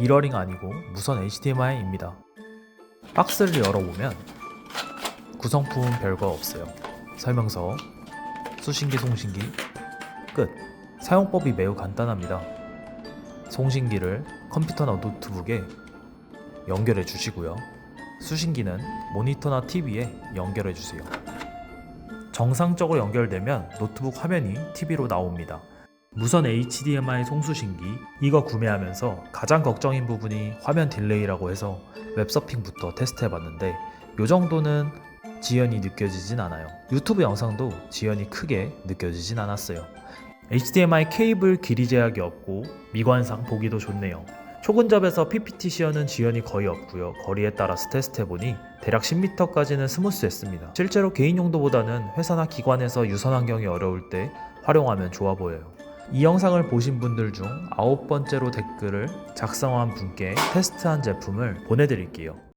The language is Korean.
미러링 아니고 무선 HDMI입니다. 박스를 열어보면 구성품은 별거 없어요. 설명서, 수신기, 송신기, 끝. 사용법이 매우 간단합니다. 송신기를 컴퓨터나 노트북에 연결해 주시고요. 수신기는 모니터나 TV에 연결해 주세요. 정상적으로 연결되면 노트북 화면이 TV로 나옵니다. 무선 HDMI 송수신기 이거 구매하면서 가장 걱정인 부분이 화면 딜레이라고 해서 웹서핑부터 테스트해봤는데 요 정도는 지연이 느껴지진 않아요. 유튜브 영상도 지연이 크게 느껴지진 않았어요. HDMI 케이블 길이 제약이 없고 미관상 보기도 좋네요. 초근접에서 PPT 시연은 지연이 거의 없고요. 거리에 따라서 테스트해보니 대략 10m까지는 스무스했습니다. 실제로 개인 용도보다는 회사나 기관에서 유선 환경이 어려울 때 활용하면 좋아 보여요. 이 영상을 보신 분들 중 아홉 번째로 댓글을 작성한 분께 테스트한 제품을 보내드릴게요.